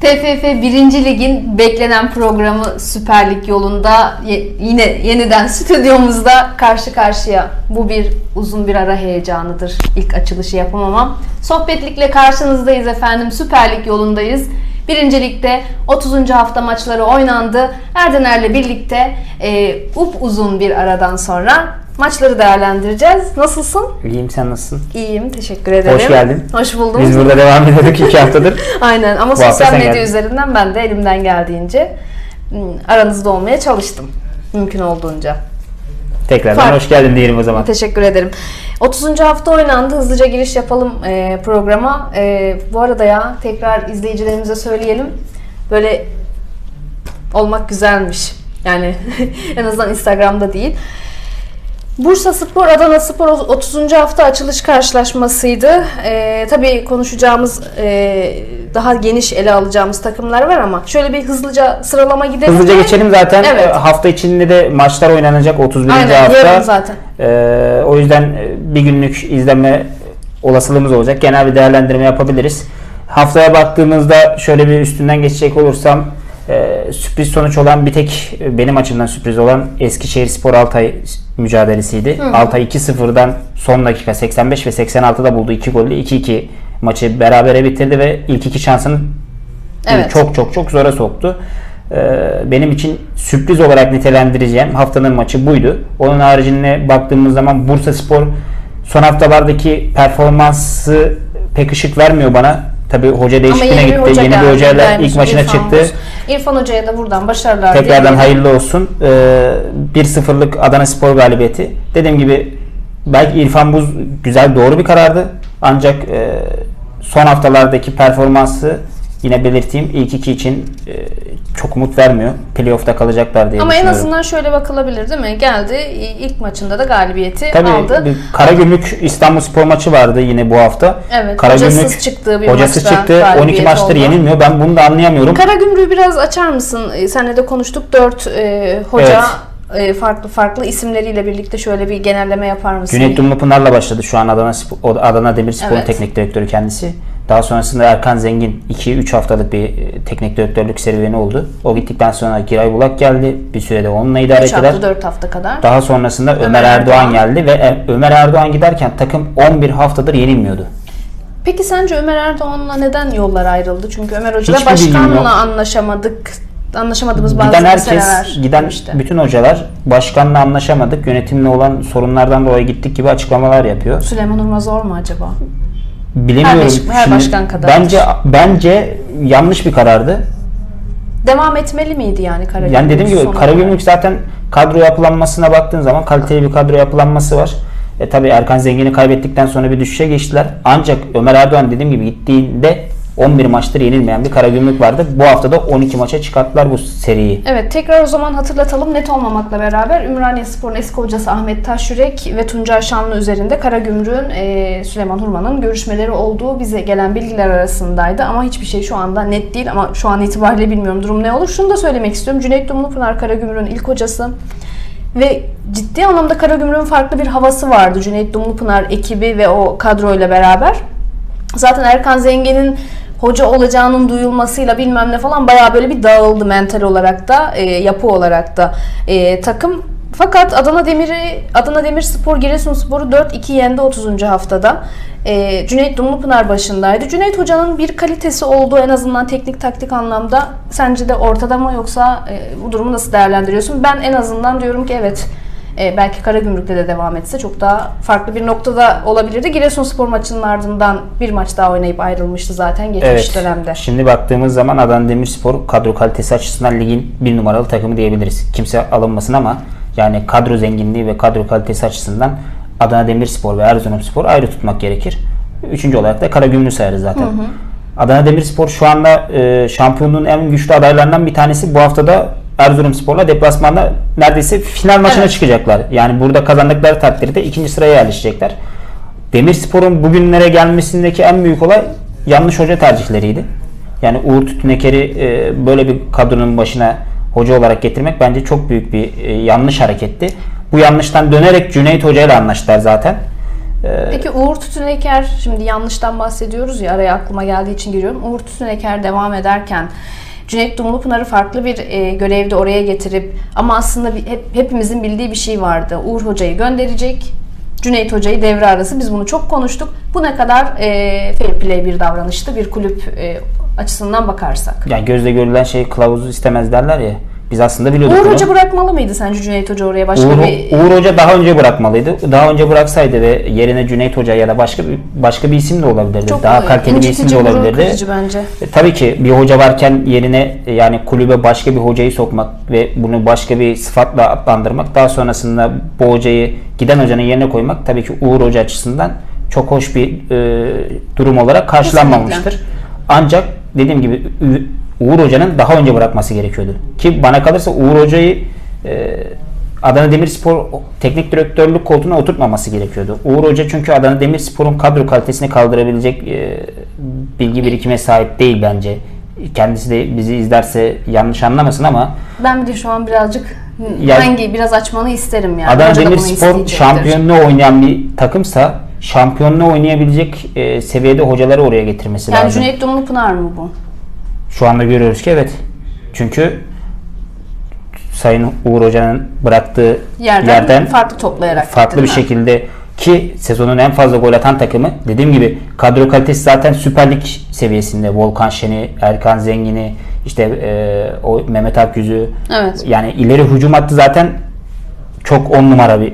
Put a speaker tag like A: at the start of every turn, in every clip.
A: TFF 1. Lig'in beklenen programı Süper Lig yolunda yine yeniden stüdyomuzda karşı karşıya. Bu bir uzun bir ara heyecanıdır. İlk açılışı yapamamam. Sohbetlikle karşınızdayız efendim. Süper Lig yolundayız. 1. Lig'de 30. hafta maçları oynandı. Erdener'le birlikte e, up uzun bir aradan sonra maçları değerlendireceğiz. Nasılsın?
B: İyiyim sen nasılsın?
A: İyiyim, teşekkür ederim.
B: Hoş geldin.
A: Hoş buldum.
B: Biz burada devam ediyorduk iki haftadır.
A: Aynen ama
B: Bu
A: sosyal medya
B: geldin.
A: üzerinden ben de elimden geldiğince hmm, aranızda olmaya çalıştım. Mümkün olduğunca.
B: Tekrardan
A: Fark-
B: hoş geldin diyelim o zaman.
A: Teşekkür ederim. 30. hafta oynandı. Hızlıca giriş yapalım e, programa. E, bu arada ya tekrar izleyicilerimize söyleyelim. Böyle olmak güzelmiş. Yani en azından Instagram'da değil. Bursa Spor, Adana Spor 30. hafta açılış karşılaşmasıydı. Ee, tabii konuşacağımız, e, daha geniş ele alacağımız takımlar var ama şöyle bir hızlıca sıralama gidelim.
B: Hızlıca
A: mi?
B: geçelim zaten.
A: Evet.
B: Ee, Hafta içinde de maçlar oynanacak 31.
A: Aynen,
B: hafta.
A: yarın zaten.
B: Ee, o yüzden e, bir günlük izleme olasılığımız olacak. Genel bir değerlendirme yapabiliriz. Haftaya baktığımızda şöyle bir üstünden geçecek olursam e, sürpriz sonuç olan bir tek e, benim açımdan sürpriz olan Eskişehir Spor Altay mücadelesiydi. Altay 2-0'dan son dakika 85 ve 86'da buldu 2 golle 2-2 maçı berabere bitirdi ve ilk iki şansını
A: Evet.
B: çok çok çok zora soktu. Ee, Benim için sürpriz olarak nitelendireceğim haftanın maçı buydu. Onun haricinde baktığımız zaman Bursa Spor son haftalardaki performansı pek ışık vermiyor bana. Tabii hoca değişikliğine
A: yeni
B: gitti.
A: hoca
B: Yeni bir hocayla
A: gelmiş,
B: ilk maçına
A: İrfan
B: çıktı.
A: Buz. İrfan Hoca'ya da buradan başarılar
B: Tekrardan hayırlı olsun. Ee, 1-0'lık Adana Spor galibiyeti. Dediğim gibi belki İrfan Buz güzel doğru bir karardı. Ancak e, son haftalardaki performansı yine belirteyim ilk iki için e, çok umut vermiyor. Playoff'ta kalacaklar diye
A: Ama en azından şöyle bakılabilir değil mi? Geldi ilk maçında da galibiyeti
B: Tabii
A: aldı.
B: Karagümrük İstanbul Spor maçı vardı yine bu hafta.
A: Evet, hocasız çıktığı bir
B: hocasız
A: maçta
B: çıktı. 12
A: galibiyet
B: maçtır
A: oldu.
B: yenilmiyor. Ben bunu da anlayamıyorum.
A: Karagümrük'ü biraz açar mısın? Ee, Seninle de konuştuk. Dört e, hoca e, farklı farklı isimleriyle birlikte şöyle bir genelleme yapar mısın?
B: Cüneyt Dumlupınar'la başladı şu an Adana, Spor, Adana Demirspor'un
A: Evet.
B: teknik direktörü kendisi. Daha sonrasında Erkan Zengin 2-3 haftalık bir e, teknik direktörlük serüveni oldu. O gittikten sonra Giray Bulak geldi. Bir sürede onunla idare
A: 3
B: ettiler.
A: hafta 4 hafta kadar.
B: Daha sonrasında Ömer,
A: Ömer
B: Erdoğan,
A: Erdoğan.
B: geldi ve Ömer Erdoğan giderken takım 11 haftadır yenilmiyordu.
A: Peki sence Ömer Erdoğan'la neden yollar ayrıldı? Çünkü Ömer
B: yok.
A: başkanla anlaşamadık. Anlaşamadığımız bazı
B: Giden herkes, giden
A: demişti.
B: bütün hocalar başkanla anlaşamadık, yönetimle olan sorunlardan dolayı gittik gibi açıklamalar yapıyor.
A: Süleyman Urma zor mu acaba?
B: Bilemiyorum.
A: Her her başkan kadar.
B: Bence bence yanlış bir karardı.
A: Devam etmeli miydi yani Karagümrük?
B: Yani dediğim gibi Karagümrük zaten kadro yapılanmasına baktığın zaman kaliteli bir kadro yapılanması var. E tabi Erkan Zengin'i kaybettikten sonra bir düşüşe geçtiler. Ancak Ömer Erdoğan dediğim gibi gittiğinde 11 maçtır yenilmeyen bir Karagümrük vardı. Bu hafta da 12 maça çıkarttılar bu seriyi.
A: Evet tekrar o zaman hatırlatalım net olmamakla beraber Ümraniye Spor'un eski hocası Ahmet Taşyürek ve Tuncay Şanlı üzerinde Karagümrük'ün e, Süleyman Hurman'ın görüşmeleri olduğu bize gelen bilgiler arasındaydı ama hiçbir şey şu anda net değil ama şu an itibariyle bilmiyorum durum ne olur. Şunu da söylemek istiyorum. Cüneyt Dumlupınar Karagümrük'ün ilk hocası ve ciddi anlamda Karagümrük'ün farklı bir havası vardı. Cüneyt Dumlupınar ekibi ve o kadroyla beraber. Zaten Erkan Zengin'in hoca olacağının duyulmasıyla bilmem ne falan bayağı böyle bir dağıldı mental olarak da e, yapı olarak da e, takım. Fakat Adana Demir'i Adana Demirspor Giresunspor'u 4-2 yendi 30. haftada. E, Cüneyt Dumlupınar başındaydı. Cüneyt Hoca'nın bir kalitesi olduğu en azından teknik taktik anlamda sence de ortada mı yoksa e, bu durumu nasıl değerlendiriyorsun? Ben en azından diyorum ki evet e, belki Karagümrük'le de devam etse çok daha farklı bir noktada olabilirdi. Giresunspor maçının ardından bir maç daha oynayıp ayrılmıştı zaten geçmiş
B: Evet.
A: dönemde.
B: Şimdi baktığımız zaman Adana Demirspor kadro kalitesi açısından ligin bir numaralı takımı diyebiliriz. Kimse alınmasın ama yani kadro zenginliği ve kadro kalitesi açısından Adana Demirspor ve Erzurumspor ayrı tutmak gerekir. Üçüncü olarak da Karagümrük sayarız zaten. Adana Demirspor şu anda e, şampiyonluğun en güçlü adaylarından bir tanesi. Bu haftada Erzurumspor'la deplasmanda neredeyse final maçına
A: Evet.
B: çıkacaklar. Yani burada kazandıkları takdirde ikinci sıraya yerleşecekler. Demirspor'un bugünlere gelmesindeki en büyük olay yanlış hoca tercihleriydi. Yani Uğur Tütüneker'i e, böyle bir kadronun başına hoca olarak getirmek bence çok büyük bir e, yanlış hareketti. Bu yanlıştan dönerek Cüneyt Hoca ile anlaştılar zaten. E,
A: Peki Uğur Tütüneker, şimdi yanlıştan bahsediyoruz ya araya aklıma geldiği için giriyorum. Uğur Tütüneker devam ederken Cüneyt Dumlupınar'ı farklı bir e, görevde oraya getirip ama aslında hep, hepimizin bildiği bir şey vardı. Uğur Hoca'yı gönderecek, Cüneyt Hoca'yı devre arası. Biz bunu çok konuştuk. Bu ne kadar e, fair play bir davranıştı bir kulüp e, açısından bakarsak.
B: yani gözle görülen şey kılavuzu istemez derler ya. Biz aslında biliyorduk
A: Uğur
B: bunu.
A: Hoca bırakmalı mıydı sence Cüneyt Hoca oraya başka
B: Uğur,
A: bir...
B: Uğur Hoca daha önce bırakmalıydı. Daha önce bıraksaydı ve yerine Cüneyt Hoca ya da başka bir başka bir isim de olabilirdi.
A: Çok
B: daha kaliteli bir isim de olabilirdi.
A: bence.
B: E, tabii ki bir hoca varken yerine e, yani kulübe başka bir hocayı sokmak ve bunu başka bir sıfatla adlandırmak daha sonrasında bu hocayı giden hocanın yerine koymak tabii ki Uğur Hoca açısından çok hoş bir e, durum olarak karşılanmamıştır. Ancak dediğim gibi Uğur Hoca'nın daha önce bırakması gerekiyordu. Ki bana kalırsa Uğur Hoca'yı e, Adana Demirspor teknik direktörlük koltuğuna oturtmaması gerekiyordu. Uğur Hoca çünkü Adana Demirspor'un kadro kalitesini kaldırabilecek e, bilgi birikime sahip değil bence. Kendisi de bizi izlerse yanlış anlamasın ama
A: Ben bir de şu an birazcık
B: Ya-
A: hangi biraz açmanı isterim yani.
B: Adana
A: Hoca
B: Demirspor şampiyonluğu oynayan bir takımsa şampiyonluğu oynayabilecek e, seviyede hocaları oraya getirmesi
A: Yani
B: lazım.
A: Cüneyt Dumlupınar mı bu?
B: Şu anda görüyoruz ki evet. Çünkü Sayın Uğur Hoca'nın bıraktığı
A: Yerden,
B: yerden,
A: farklı toplayarak.
B: farklı bir şekilde ki sezonun en fazla gol atan takımı dediğim gibi kadro kalitesi zaten Süper Lig seviyesinde. Volkan Şen'i, Erkan Zengin'i, işte e, o Mehmet Akgüz'ü
A: Evet.
B: yani ileri hücum hattı zaten çok on numara bir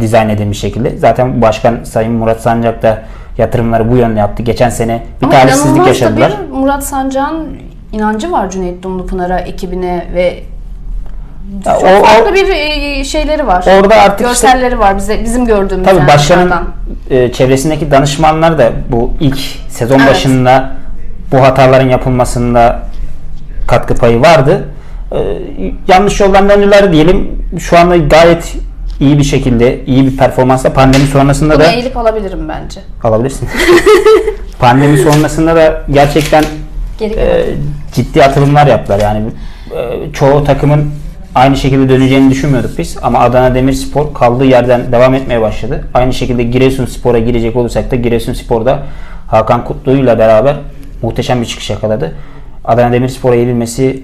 B: dizayn edilmiş şekilde. Zaten Başkan Sayın Murat Sancak da yatırımları bu yönde yaptı. Geçen sene bir
A: Ama
B: talihsizlik yaşadılar.
A: bir Murat Sancak'ın inancı var Cüneyt Dumlupınar'a, ekibine ve çok
B: o- o-
A: farklı bir e, şeyleri var.
B: Orada artık işte-
A: Görselleri var bize bizim gördüğümüz
B: Tabii
A: yani
B: başkanın e, çevresindeki danışmanlar da bu ilk sezon
A: Evet.
B: başında bu hataların yapılmasında katkı payı vardı. E, yanlış yoldan döndüler diyelim. Şu anda gayet iyi bir şekilde, iyi bir performansla pandemi sonrasında
A: Bunu
B: da
A: eğilip alabilirim bence.
B: alabilirsin. pandemi sonrasında da gerçekten
A: Geri
B: e, ciddi atılımlar yaptılar. Yani e, çoğu takımın aynı şekilde döneceğini düşünmüyorduk biz. Ama Adana Demirspor kaldığı yerden devam etmeye başladı. Aynı şekilde Giresunspor'a girecek olursak da Giresunspor'da Hakan Kutlu'yla beraber muhteşem bir çıkış yakaladı. Adana Demirspor'a yenilmesi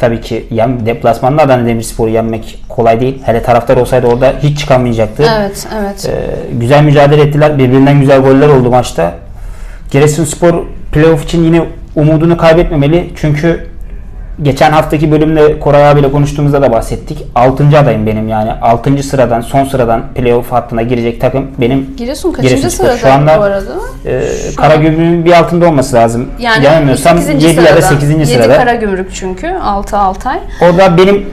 B: tabii ki yem, deplasmanda Adana Demirspor'u yenmek kolay değil. Hele taraftar olsaydı orada hiç çıkamayacaktı.
A: Evet, evet.
B: Ee, güzel mücadele ettiler. Birbirinden güzel goller oldu maçta. Giresunspor playoff için yine umudunu kaybetmemeli. Çünkü geçen haftaki bölümde Koray abiyle konuştuğumuzda da bahsettik. 6. adayım benim yani. 6. sıradan, son sıradan playoff hattına girecek takım benim
A: Giresun kaçıncı
B: Giresunspor.
A: sırada
B: Şu anda
A: bu arada?
B: e, Karagümrük'ün bir altında olması lazım.
A: Yani
B: Yanılmıyorsam
A: 8.
B: 7 ya da
A: sırada.
B: 8.
A: 7
B: sırada.
A: Karagümrük çünkü 6 Altay.
B: Orada benim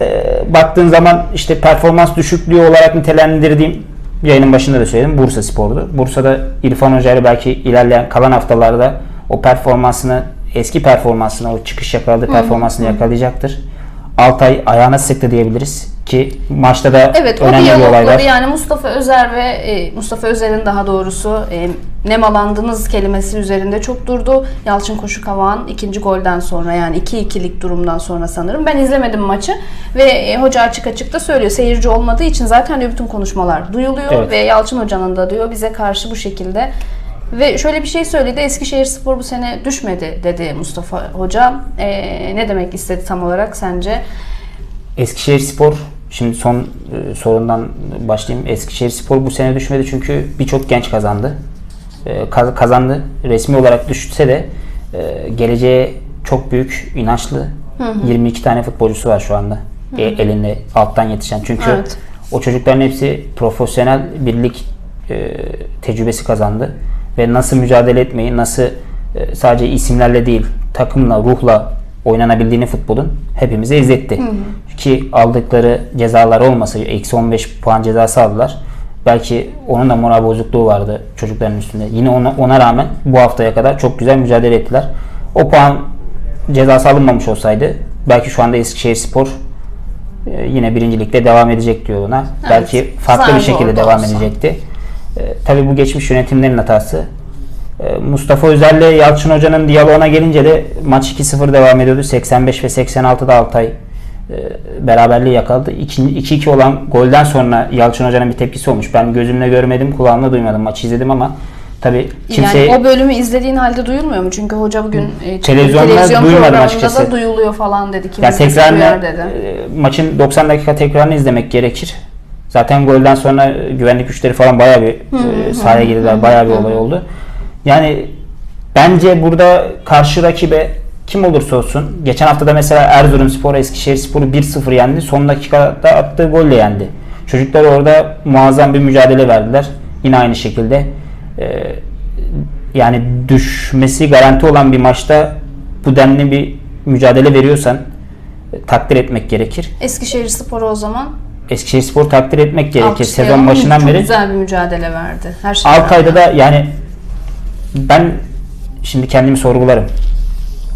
B: e, baktığın zaman işte performans düşüklüğü olarak nitelendirdiğim yayının başında da söyledim Bursa Spor'du. Bursa'da İrfan Hoca ile belki ilerleyen kalan haftalarda o performansını eski performansını o çıkış yakaladığı performansını yakalayacaktır. Altay ayağına sıktı diyebiliriz ki maçta da
A: Evet o
B: önemli bir olay var.
A: yani Mustafa Özer ve e, Mustafa Özer'in daha doğrusu e, nemalandınız kelimesi üzerinde çok durdu. Yalçın Koşukavak'ın ikinci golden sonra yani 2-2'lik durumdan sonra sanırım. Ben izlemedim maçı ve e, hoca açık açık da söylüyor. Seyirci olmadığı için zaten diyor bütün konuşmalar duyuluyor
B: Evet.
A: ve Yalçın Hoca'nın da diyor bize karşı bu şekilde ve şöyle bir şey söyledi. Eskişehir Spor bu sene düşmedi dedi Mustafa Hoca. E, ne demek istedi tam olarak sence?
B: Eskişehir Spor şimdi son e, sorundan başlayayım. Eskişehir Spor bu sene düşmedi çünkü birçok genç kazandı. E, kaz- kazandı. Resmi olarak düşse de e, geleceğe çok büyük inançlı 22 tane futbolcusu var şu anda. E, elinde alttan yetişen. Çünkü
A: Evet.
B: o çocukların hepsi profesyonel birlik e, tecrübesi kazandı ve nasıl mücadele etmeyi, nasıl e, sadece isimlerle değil, takımla, ruhla oynanabildiğini futbolun hepimize izletti. Ki aldıkları cezalar olmasa, eksi 15 puan cezası aldılar. Belki onun da moral bozukluğu vardı çocukların üstünde. Yine ona, ona rağmen bu haftaya kadar çok güzel mücadele ettiler. O puan cezası alınmamış olsaydı belki şu anda Eskişehir Spor e, yine birincilikte devam edecek diyor ona. Belki farklı bir
A: Zar
B: şekilde devam
A: olsa.
B: edecekti. E, tabii bu geçmiş yönetimlerin hatası. E, Mustafa Özer'le Yalçın Hoca'nın diyaloğuna gelince de maç 2-0 devam ediyordu. 85 ve 86'da Altay beraberliği yakaladı. 2-2 olan golden sonra Yalçın Hoca'nın bir tepkisi olmuş. Ben gözümle görmedim, kulağımla duymadım. Maçı izledim ama tabii kimse
A: Yani o bölümü izlediğin halde duyulmuyor mu? Çünkü hoca bugün e,
B: Televizyonda
A: televizyon
B: duymadım açıkçası.
A: da duyuluyor falan dedi. Kim
B: Ya
A: izlese
B: tekrarını,
A: dedi.
B: e, maçın 90 dakika tekrarını izlemek gerekir. Zaten golden sonra güvenlik güçleri falan bayağı bir e, sahaya girdiler. Bayağı bir olay oldu. Yani bence burada karşı rakibe kim olursa olsun geçen hafta da mesela Erzurumspor Eskişehirspor'u 1-0 yendi. Son dakikada attığı golle yendi. Çocuklar orada muazzam bir mücadele verdiler. Yine aynı şekilde e, yani düşmesi garanti olan bir maçta bu denli bir mücadele veriyorsan e, takdir etmek gerekir.
A: Eskişehir Sporu o zaman
B: Eskişehirspor takdir etmek gerekir. Sezon başından
A: Çok
B: beri
A: güzel bir mücadele verdi. Her şey
B: Altay'da da yani ben şimdi kendimi sorgularım.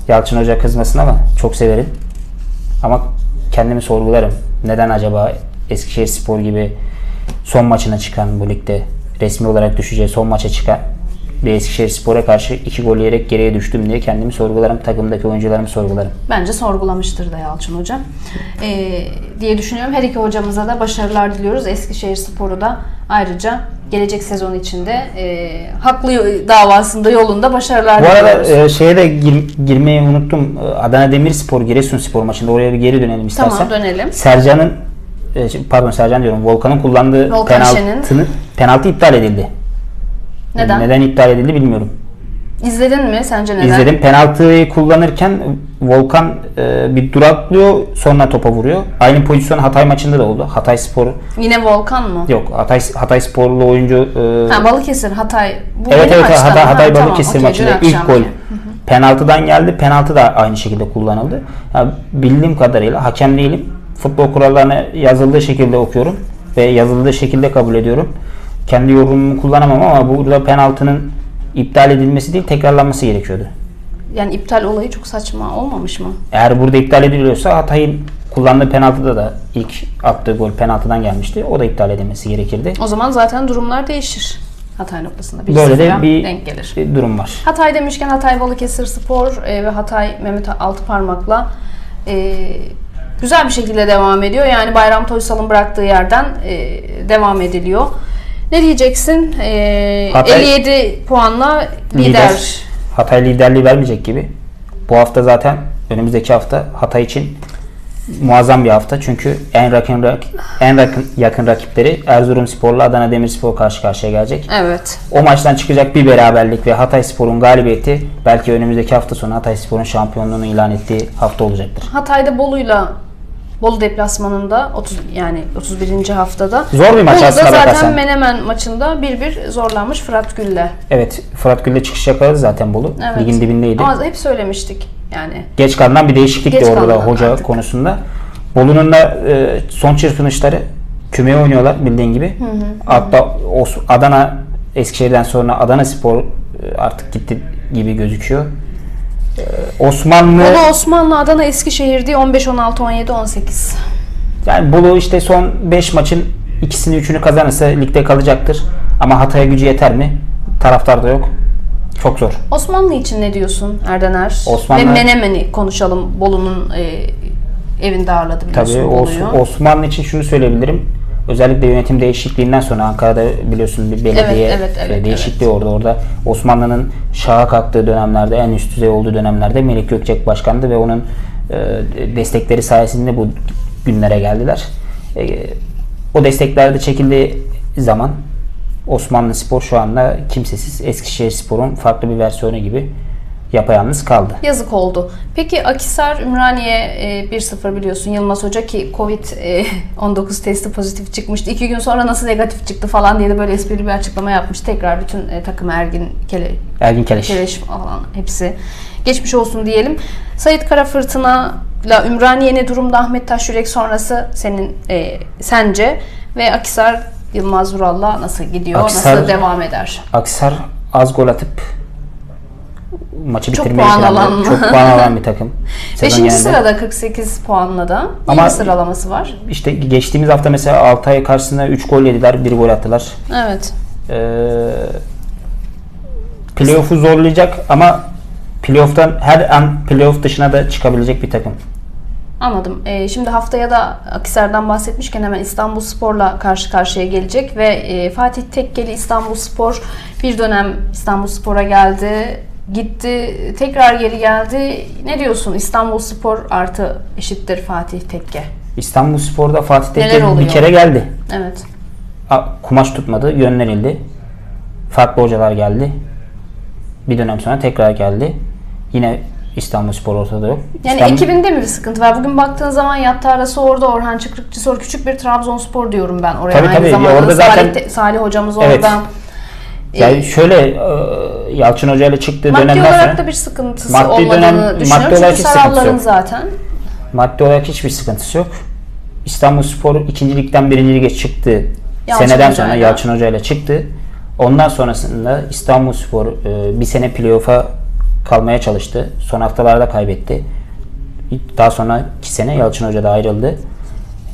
B: Yalçın Hoca kızmasın ama çok severim. Ama kendimi sorgularım. Neden acaba Eskişehirspor gibi son maçına çıkan bu ligde resmi olarak düşeceği son maça çıkan bir Eskişehirspor'a karşı iki gol yiyerek geriye düştüm diye kendimi sorgularım. Takımdaki oyuncularımı sorgularım.
A: Bence sorgulamıştır da Yalçın Hoca. Ee, diye düşünüyorum. Her iki hocamıza da başarılar diliyoruz. Eskişehir Sporu da ayrıca gelecek sezon içinde e, haklı davasında yolunda başarılar
B: Bu arada e, şeye de gir- girmeyi unuttum. Adana Demirspor Giresunspor maçında oraya bir geri dönelim istersen.
A: tamam dönelim.
B: Sercan'ın e, pardon Sercan diyorum Volkan'ın kullandığı
A: Volkan
B: penaltını penaltı iptal edildi.
A: Neden?
B: Neden iptal edildi bilmiyorum.
A: İzledin mi? Sence neden?
B: İzledim. Penaltıyı kullanırken Volkan e, bir duraklıyor sonra topa vuruyor. Aynı pozisyon Hatay maçında da oldu. Hatay Spor
A: Yine Volkan mı?
B: yok Hatay Hatay Sporlu oyuncu e,
A: Ha, Balıkesir, Hatay. Bu
B: Evet evet
A: maçtan
B: Hatay? Hatay
A: Ha, tamam,
B: Balıkesir
A: okey,
B: maçında
A: dün
B: ilk gol penaltıdan geldi. Penaltı da aynı şekilde kullanıldı. Ya, bildiğim kadarıyla hakem değilim. Futbol kurallarını yazıldığı şekilde okuyorum ve yazıldığı şekilde kabul ediyorum. Kendi yorumumu kullanamam ama burada penaltının iptal edilmesi değil tekrarlanması gerekiyordu.
A: Yani iptal olayı çok saçma olmamış mı?
B: Eğer burada iptal ediliyorsa Hatay'ın kullandığı penaltıda da ilk attığı gol penaltıdan gelmişti. O da iptal edilmesi gerekirdi.
A: O zaman zaten durumlar değişir. Hatay noktasında. Bir
B: Böyle de bir
A: denk gelir.
B: bir durum var.
A: Hatay demişken Hatay Balıkesir Spor e, ve Hatay Mehmet Altıparmak'la e, güzel bir şekilde devam ediyor. Yani Bayram Toysal'ın bıraktığı yerden e, devam ediliyor. Ne diyeceksin? E,
B: Hatay-
A: 57 puanla lider.
B: lider. Hatay liderliği vermeyecek gibi. Bu hafta zaten önümüzdeki hafta Hatay için muazzam bir hafta. Çünkü en yakın en yakın, yakın rakipleri Erzurumspor'la Adana Demirspor karşı karşıya gelecek.
A: Evet.
B: O maçtan çıkacak bir beraberlik ve Hatay Spor'un galibiyeti belki önümüzdeki hafta sonu Hatay Spor'un şampiyonluğunu ilan ettiği hafta olacaktır.
A: Hatay'da Bolu'yla Bolu deplasmanında 30 yani 31. haftada.
B: Zor bir maç
A: Bolu'da
B: aslına
A: zaten
B: bakarsan.
A: Menemen maçında 1-1 zorlanmış Fırat Gül'le.
B: Evet Fırat Gül'de çıkış yakaladı zaten Bolu.
A: Evet.
B: Ligin dibindeydi.
A: Ama hep söylemiştik yani.
B: Geç kalınan bir değişiklik
A: Geç
B: de orada hoca
A: artık.
B: konusunda. Bolu'nun da e, son çırpınışları kümeye oynuyorlar bildiğin gibi. Hatta Os- Adana Eskişehir'den sonra Adana Spor e, artık gitti gibi gözüküyor. E, Osmanlı
A: Bolu Osmanlı Adana Eskişehir diye 15 16 17 18.
B: yani Bolu işte son 5 maçın ikisini üçünü kazanırsa ligde kalacaktır. Ama Hatay'a gücü yeter mi? Taraftar da yok. Çok zor.
A: Osmanlı için ne diyorsun Erdener?
B: Osmanlı-
A: Ve Menemen'i konuşalım. Bolu'nun e, evinde ağırladı biliyorsun
B: Tabii. Os- Osmanlı için şunu söyleyebilirim. Özellikle yönetim değişikliğinden sonra Ankara'da biliyorsun bir belediye
A: Evet, evet, evet,
B: e, değişikliği orada orada Osmanlı'nın şaha kalktığı dönemlerde en üst düzey olduğu dönemlerde Melik Gökçek başkandı ve onun e, destekleri sayesinde bu günlere geldiler. E, o destekler de çekildiği zaman Osmanlı Spor şu anda kimsesiz Eskişehir Spor'un farklı bir versiyonu gibi yapayalnız kaldı.
A: Yazık oldu. Peki Akisar Ümraniye e, 1-0 biliyorsun Yılmaz Hoca ki Covid-19 testi pozitif çıkmıştı. İki gün sonra nasıl negatif çıktı falan diye de böyle esprili bir açıklama yapmış. Tekrar bütün e, takım Ergin, Kele,
B: Ergin Keleş.
A: Keleş falan hepsi geçmiş olsun diyelim. Sait Kara Fırtına ile Ümraniye ne durumda Ahmet Taşyürek sonrası senin e, sence ve Akisar Yılmaz Vural'la nasıl gidiyor?
B: Akhisar-
A: nasıl devam eder?
B: Aksar az gol atıp maçı
A: Çok
B: bitirmeyi
A: puan
B: planladı.
A: alan?
B: Çok puan alan bir takım.
A: Beşinci
B: genelinde.
A: sırada 48 puanla da iyi
B: Ama-
A: bir sıralaması var.
B: İşte geçtiğimiz hafta mesela Altay karşısında 3 gol yediler, 1 gol attılar.
A: Evet.
B: Ee, playoff'u zorlayacak ama playoff'tan her an playoff dışına da çıkabilecek bir takım.
A: Anladım. Ee, şimdi haftaya da Akisar'dan bahsetmişken hemen İstanbul Spor'la karşı karşıya gelecek ve e, Fatih Tekkeli İstanbul Spor bir dönem İstanbul Spor'a geldi, gitti, tekrar geri geldi. Ne diyorsun? İstanbul Spor artı eşittir Fatih Tekke.
B: İstanbul Spor'da Fatih Tekke bir kere geldi.
A: Evet.
B: Kumaş tutmadı, gönderildi. Farklı hocalar geldi. Bir dönem sonra tekrar geldi. Yine İstanbul Spor ortada yok.
A: Yani
B: İstanbul-
A: ekibinde mi bir sıkıntı var? Bugün baktığın zaman Yatta arası orada, Orhan Çıkrıkçı Sor küçük bir Trabzonspor diyorum ben oraya.
B: Tabii,
A: Aynı
B: tabii.
A: zamanda
B: Orada zaten-
A: Salih, Te- Salih hocamız
B: Evet. Yani şöyle e, Yalçın Hoca ile çıktığı
A: Maddi
B: dönemden
A: olarak
B: sonra
A: da bir sıkıntısı
B: Maddi
A: olmadığını
B: dönem-
A: düşünüyorum.
B: maddi olarak
A: Çünkü Saralların zaten.
B: maddi olarak hiçbir sıkıntısı yok. İstanbul Spor 2. ligden 1. lige çıktı.
A: Yalçın
B: Seneden
A: Hoca
B: sonra
A: ile.
B: Yalçın Hoca ile çıktı. Ondan sonrasında İstanbul Spor e, bir sene playoff'a kalmaya çalıştı. Son haftalarda kaybetti. Daha sonra 2 sene Yalçın Hoca da ayrıldı.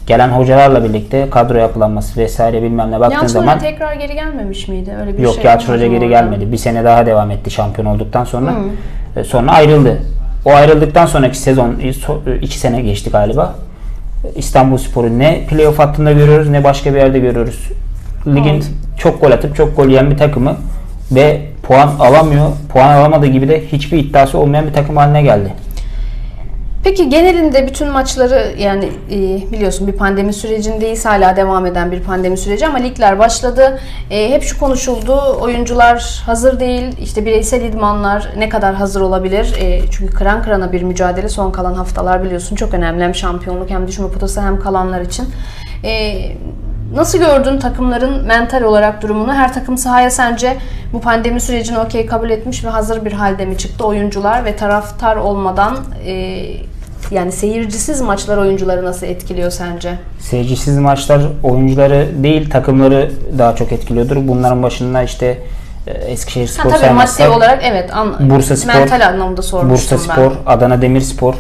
B: Gelen hocalarla birlikte kadro yapılanması vesaire bilmem ne baktığın
A: Yalçın
B: zaman
A: Hoca tekrar geri gelmemiş miydi? Öyle bir
B: Yok
A: şey
B: Yalçın Hoca geri gelmedi. Bir sene daha devam etti şampiyon olduktan sonra.
A: Hı.
B: E, Sonra ayrıldı. O ayrıldıktan sonraki sezon e, e, iki sene geçti galiba. E, İstanbul Spor'u ne playoff hattında görüyoruz ne başka bir yerde görüyoruz. Ligin
A: Evet.
B: çok gol atıp çok gol yiyen bir takımı ve puan alamıyor. Puan alamadığı gibi de hiçbir iddiası olmayan bir takım haline geldi.
A: Peki genelinde bütün maçları yani e, biliyorsun bir pandemi sürecindeyiz. Hala devam eden bir pandemi süreci ama ligler başladı. E, hep şu konuşuldu. Oyuncular hazır değil. İşte bireysel idmanlar ne kadar hazır olabilir? E, çünkü kıran kırana bir mücadele son kalan haftalar biliyorsun çok önemli. Hem şampiyonluk hem düşme potası hem kalanlar için. E, Nasıl gördün takımların mental olarak durumunu? Her takım sahaya sence bu pandemi sürecini okey kabul etmiş ve hazır bir halde mi çıktı oyuncular ve taraftar olmadan e, yani seyircisiz maçlar oyuncuları nasıl etkiliyor sence?
B: Seyircisiz maçlar oyuncuları değil takımları daha çok etkiliyordur. Bunların başında işte e, Eskişehir
A: Ha,
B: Spor
A: tabii
B: saymazsak
A: maddi olarak evet an,
B: Bursa Spor,
A: mental anlamda sormuştum
B: Bursa
A: ben.
B: Spor, Adana Demirspor,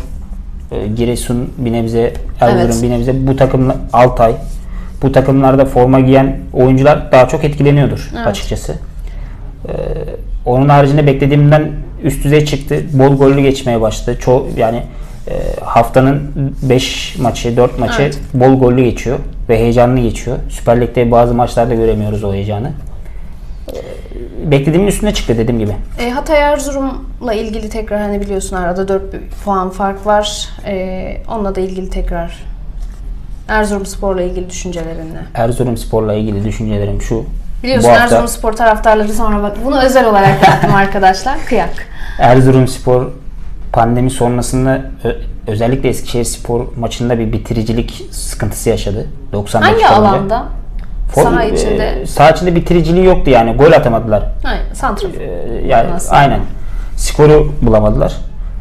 B: e, Giresun bir nebze, Erzurum
A: Evet.
B: bir nebze bu takım Altay bu takımlarda forma giyen oyuncular daha çok etkileniyordur
A: Evet.
B: açıkçası. E, onun haricinde beklediğimden üst düzey çıktı. Bol gollü geçmeye başladı. Çoğu yani haftanın 5 maçı, 4 maçı
A: Evet.
B: bol gollü geçiyor ve heyecanlı geçiyor. Süper Lig'de bazı maçlarda göremiyoruz o heyecanı. E, beklediğimin üstüne çıktı dediğim gibi.
A: E, Hatay Erzurum'la ilgili tekrar hani biliyorsun arada 4 puan fark var. E, onunla da ilgili tekrar Erzurum Spor'la ilgili düşüncelerinle.
B: Erzurum Spor'la ilgili düşüncelerim şu.
A: Biliyorsun
B: hafta
A: Erzurum Spor taraftarları sonra bak bunu özel olarak yaptım arkadaşlar. Kıyak.
B: Erzurum Spor pandemi sonrasında özellikle Eskişehir Spor maçında bir bitiricilik sıkıntısı yaşadı. 90
A: Hangi alanda?
B: For-
A: Saha
B: e,
A: içinde.
B: saha içinde bitiriciliği yoktu yani. Gol atamadılar.
A: Hayır, santrafor.
B: E, yani aynen. Skoru bulamadılar.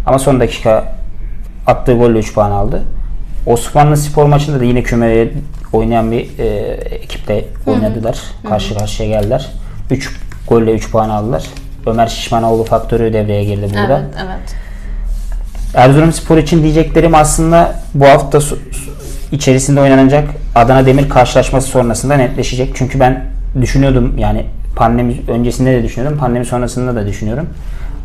B: Ama son dakika attığı golle 3 puan aldı. Osmanlı Spor maçında da yine kümeye oynayan bir e, ekiple oynadılar. Karşı karşıya geldiler. 3 golle 3 puan aldılar. Ömer Şişmanoğlu faktörü devreye girdi burada.
A: Evet, evet.
B: Erzurum Spor için diyeceklerim aslında bu hafta içerisinde oynanacak Adana Demir karşılaşması sonrasında netleşecek. Çünkü ben düşünüyordum yani pandemi öncesinde de düşünüyordum, pandemi sonrasında da düşünüyorum.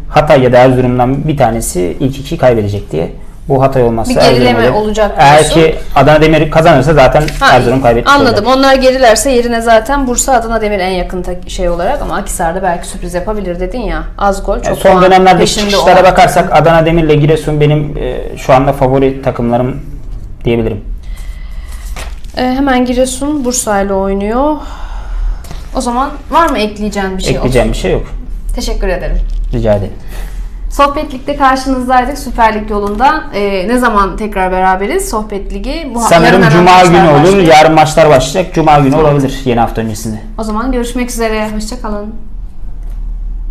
B: Hatay ya da Erzurum'dan bir tanesi ilk iki kaybedecek diye. Bu Hatay olmazsa
A: Bir gerileme
B: Erzurum olur.
A: olacak
B: Eğer
A: diyorsun.
B: ki Adana Demir kazanırsa zaten
A: Ha,
B: Erzurum kaybetmiş
A: Anladım.
B: olacak.
A: Onlar gerilerse yerine zaten Bursa Adana Demir en yakın tak- şey olarak ama Akisar'da belki sürpriz yapabilir dedin ya. Az gol çok
B: Yani son
A: puan
B: dönemlerdeki
A: peşinde
B: çıkışlara
A: olan
B: bakarsak. Adana Demir ile Giresun benim e, şu anda favori takımlarım diyebilirim.
A: Ee, hemen Giresun Bursa ile oynuyor. O zaman var mı ekleyeceğin bir şey?
B: Ekleyeceğim bir şey yok.
A: Teşekkür ederim.
B: Rica ederim.
A: Sohbet Lig'de karşınızdaydık Süper Lig yolunda. Ee, ne zaman tekrar beraberiz Sohbet Ligi? Bu
B: Sanırım Cuma günü olur.
A: başlıyor.
B: Yarın maçlar başlayacak. Cuma günü olabilir yeni hafta öncesinde.
A: O zaman görüşmek üzere. Hoşçakalın.